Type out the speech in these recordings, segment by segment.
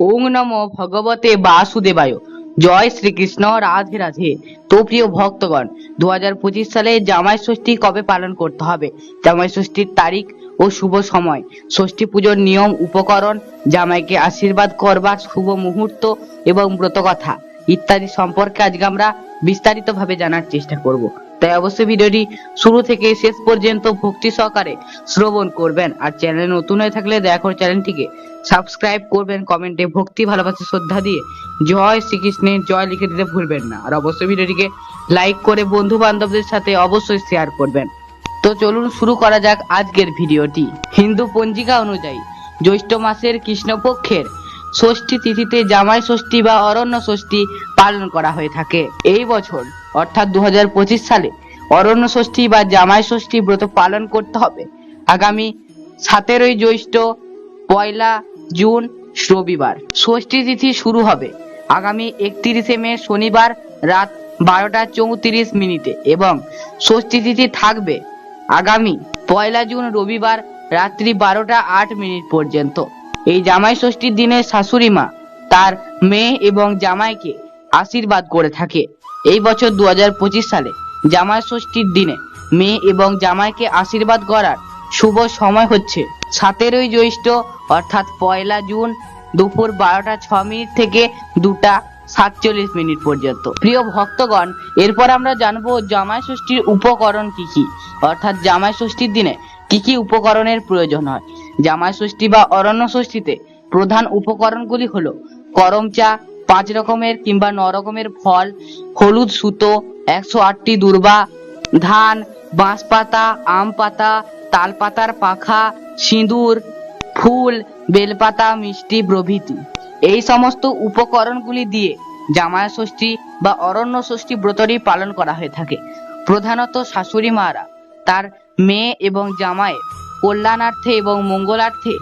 ওং নম ভগবতে বাসুদেবায়। জয় শ্রীকৃষ্ণ, রাধে রাধে। তো প্রিয় ভক্তগণ দু হাজার পঁচিশ সালে জামাই ষষ্ঠী কবে পালন করতে হবে? জামাই ষষ্ঠীর তারিখ ও শুভ সময়। ষষ্ঠী পুজোর নিয়ম, উপকরণ, জামাইকে আশীর্বাদ করবার শুভ মুহূর্ত এবং ব্রতকথা ইত্যাদি সম্পর্কে আজকে আমরা বিস্তারিতভাবে জানার চেষ্টা করব। তাই অবশ্যই ভিডিওটি শুরু থেকে শেষ পর্যন্ত ভক্তি সহকারে শ্রবণ করবেন। আর চ্যানেলে নতুন হয়ে থাকলে করে চ্যানেলটিকে সাবস্ক্রাইব করবেন, কমেন্টে ভক্তি, ভালোবাসা, শ্রদ্ধা দিয়ে জয় শ্রীকৃষ্ণের জয় লিখে দিতে ভুলবেন না। আর অবশ্যই ভিডিওটিকে লাইক করে বন্ধু বান্ধবদের সাথে অবশ্যই শেয়ার করবেন। তো চলুন শুরু করা যাক আজকের ভিডিওটি। হিন্দু পঞ্জিকা অনুযায়ী জ্যৈষ্ঠ মাসের কৃষ্ণপক্ষের ষষ্ঠী তিথিতে জামাই ষষ্ঠী বা অরণ্য ষষ্ঠী পালন করা হয়ে থাকে। এই বছর, অর্থাৎ দু হাজার পঁচিশ সালে, অরণ্য ষষ্ঠী বা জামাই ষষ্ঠী ব্রত পালন করতে হবে। আগামী সতেরোই জ্যৈষ্ঠ, পয়লা জুন, রবিবার। ষষ্ঠী তিথি শুরু হবে আগামী একত্রিশে মে, শনিবার রাত বারোটা চৌত্রিশ মিনিটে এবং ষষ্ঠী তিথি থাকবে আগামী পয়লা জুন, রবিবার রাত্রি বারোটা আট মিনিট পর্যন্ত। এই জামাই ষষ্ঠীর দিনে শাশুড়ি মা তার মেয়ে এবং জামাইকে আশীর্বাদ করে থাকে। এই বছর দু হাজার পঁচিশ সালে জামাই ষষ্ঠীর দিনে মেয়ে এবং জামাইকে আশীর্বাদ করার শুভ সময় হচ্ছে সতেরোই জ্যৈষ্ঠ, অর্থাৎ পয়লা জুন দুপুর বারোটা ছ মিনিট থেকে দুটা সাতচল্লিশ মিনিট পর্যন্ত। প্রিয় ভক্তগণ, এরপর আমরা জানব জামাই ষষ্ঠীর উপকরণ কি কি? অর্থাৎ জামাই ষষ্ঠীর দিনে কি কি উপকরণের প্রয়োজন হয়? জামাই ষষ্ঠী বা অরণ্য ষষ্ঠীতে প্রধান উপকরণগুলি হলো করম চা পাঁচ রকমের কিংবা ন রকমের ফল, হলুদ সুতো, একশো আটটি দুর্বা, ধান বাঁশ পাতা আম পাতা তাল পাতার পাখা, সিঁদুর, ফুল, বেলপাতা, মিষ্টি প্রভৃতি। এই সমস্ত উপকরণগুলি দিয়ে জামাই ষষ্ঠী বা অরণ্য ষষ্ঠী ব্রতটি পালন করা হয়ে থাকে। প্রধানত শাশুড়ি মারা, তার মেয়ে এবং জামাইয়ের কল্যাণার্থে এবং মঙ্গলার্থে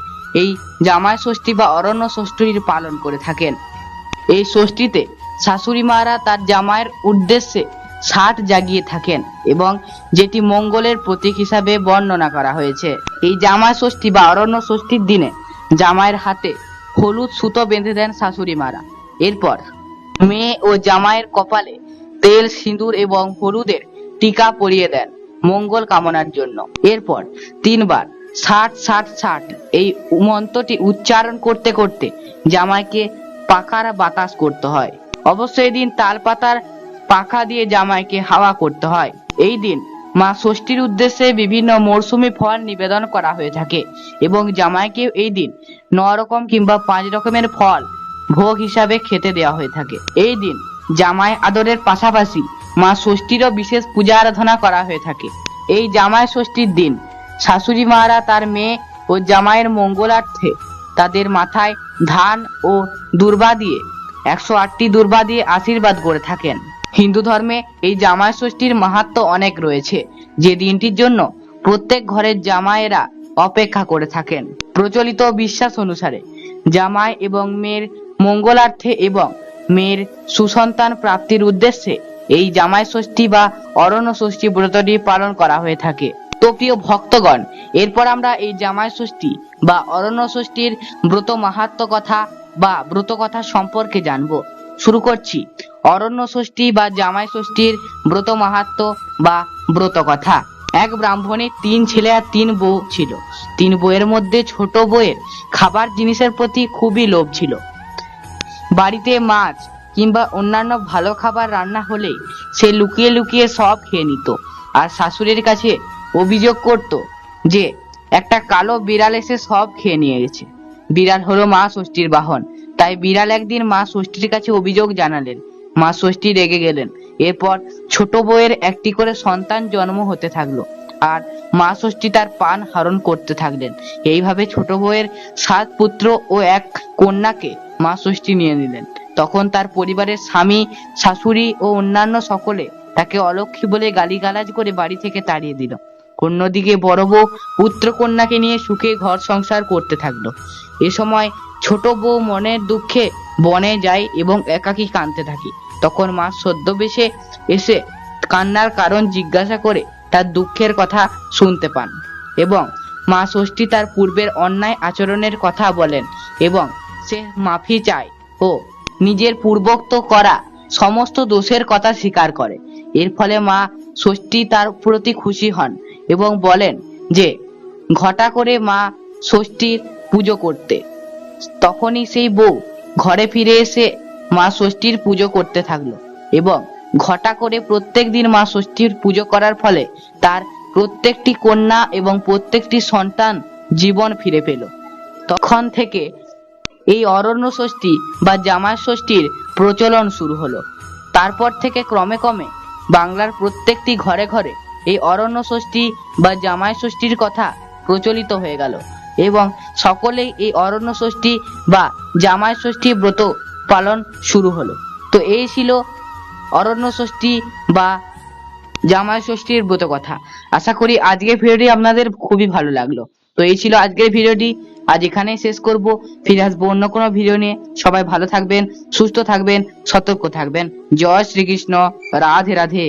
এই জামাই ষষ্ঠী বা অরণ্য ষষ্ঠীর পালন করে থাকেন। এই ষষ্ঠীতে শাশুড়ি মারা তার জামাইয়ের উদ্দেশ্যে ষাট জাগিয়ে থাকেন এবং যেটি মঙ্গলের প্রতীক হিসাবে বর্ণনা করা হয়েছে। এই জামাই ষষ্ঠী বা অরণ্য ষষ্ঠীর দিনে জামাইয়ের হাতে হলুদ সুতো বেঁধে দেন শাশুড়ি মারা এরপর মেয়ে ও জামাইয়ের কপালে তেল, সিঁদুর এবং হলুদের টিকা পরিয়ে দেন। মঙ্গল কামনার জন্য। এরপর তিনবার ষাট ষাট ষাট এই মন্ত্রটি উচ্চারণ করতে করতে জামাইকে পাখার বাতাস করতে হয়। অবশ্যই দিন তাল পাতার পাখা দিয়ে জামাইকে হাওয়া করতে হয়। এই দিন মা ষষ্ঠীর উদ্দেশ্যে বিভিন্ন মরশুমি ফল নিবেদন করা হয়ে থাকে এবং জামাইকে এই দিন ন রকম কিংবা পাঁচ রকমের ফল ভোগ হিসাবে খেতে দেওয়া হয়ে থাকে। এই দিন জামাই আদরের পাশাপাশি মা ষষ্ঠীরও বিশেষ পূজা আরাধনা করা হয়ে থাকে। এই জামাই ষষ্ঠীর দিন শাশুড়ি মারা তার মেয়ে ও জামাইয়ের মঙ্গলার্থে তাদের মাথায় ধান ও দুর্বা দিয়ে, একশো আটটি দুর্বা দিয়ে আশীর্বাদ করে থাকেন। হিন্দু ধর্মে এই জামাই ষষ্ঠীর মাহাত্ম অনেক রয়েছে। যে দিনটির জন্য প্রত্যেক ঘরের জামাইয়েরা অপেক্ষা করে থাকেন। প্রচলিত বিশ্বাস অনুসারে জামাই এবং মেয়ের মঙ্গলার্থে এবং মেয়ের সুসন্তান প্রাপ্তির উদ্দেশ্যে এই জামাই ষষ্ঠী বা অরণ্য ষষ্ঠী ব্রতটি পালন করা হয়ে থাকে। তো প্রিয় ভক্তগণ, এরপর আমরা এই জামাই ষষ্ঠী বা অরণ্য ষষ্ঠীর ব্রত মাহাত্ম কথা বা ব্রত কথা সম্পর্কে জানব। শুরু করছি। অরণ্য ষষ্ঠী বা জামাই ষষ্ঠীর ব্রত মাহাত্ম বা ব্রত কথা। এক ব্রাহ্মণের তিন ছেলে আর তিন বউ ছিল। তিন বউয়ের মধ্যে ছোট বউয়ের খাবার জিনিসের প্রতি খুবই লোভ ছিল। বাড়িতে মাছ কিংবা অন্যান্য ভালো খাবার রান্না হলে সে লুকিয়ে লুকিয়ে সব খেয়ে নিত। আর শাশুড়ির কাছে অভিযোগ করত যে, একটা কালো বিড়াল এসে সব খেয়ে নিয়ে গেছে। বিড়াল হলো মা ষষ্ঠীর বাহন। তাই বিড়াল একদিন মা ষষ্ঠীর কাছে অভিযোগ জানালেন। মা ষষ্ঠী রেগে গেলেন। এরপর ছোট বউয়ের একটি করে সন্তান জন্ম হতে থাকল আর মা ষষ্ঠী তার পান হরণ করতে থাকলেন। এইভাবে ছোট বউয়ের সাত পুত্র ও এক কন্যাকে মা ষষ্ঠী নিয়ে নিলেন। তখন তার পরিবারের স্বামী, শাশুড়ি ও অন্যান্য সকলে তাকে অলক্ষী বলে গালিগালাজ করে বাড়ি থেকে তাড়িয়ে দিল। অন্যদিকে বড় বউ পুত্র কন্যাকে নিয়ে সুখে ঘর সংসার করতে থাকল। এ সময় ছোট বউ মনের দুঃখে বনে যায় এবং একাকী কাঁদতে থাকে। তখন মা সদ্যবেশে এসে কান্নার কারণ জিজ্ঞাসা করে তার দুঃখের কথা শুনতে পান এবং মা ষষ্ঠী তার পূর্বের অন্যায় আচরণের কথা বলেন এবং সে মাফি চায় ও নিজের পূর্বোক্ত করা সমস্ত দোষের কথা স্বীকার করে। এর ফলে মা ষষ্ঠী তার প্রতি খুশি হন এবং বলেন যে, ঘটা করে মা ষষ্ঠীর পুজো করতে। তখনই সেই বউ ঘরে ফিরে এসে মা ষষ্ঠীর পুজো করতে থাকল এবং ঘটা করে প্রত্যেক দিন মা ষষ্ঠীর পুজো করার ফলে তার প্রত্যেকটি কন্যা এবং প্রত্যেকটি সন্তান জীবন ফিরে পেল। তখন থেকে এই অরণ্য ষষ্ঠী বা জামাই ষষ্ঠীর প্রচলন শুরু হলো। তারপর থেকে ক্রমে ক্রমে বাংলার প্রত্যেকটি ঘরে ঘরে এই অরণ্য ষষ্ঠী বা জামাই ষষ্ঠীর কথা প্রচলিত হয়ে গেল এবং সকলেই এই অরণ্য ষষ্ঠী বা জামাই ষষ্ঠী ব্রত পালন শুরু হলো। তো এই ছিল অরণ্য ষষ্ঠী বা জামাই ষষ্ঠীর ব্রত কথা। আশা করি আজকের ভিডিওটি আপনাদের খুবই ভালো লাগল। তো এই ছিল আজকের ভিডিওটি। আজ এখানেই শেষ করব। ফিরে আসব অন্য কোনো ভিডিও নিয়ে। সবাই ভালো থাকবেন, সুস্থ থাকবেন, সতর্ক থাকবেন। জয় শ্রীকৃষ্ণ। রাধে রাধে।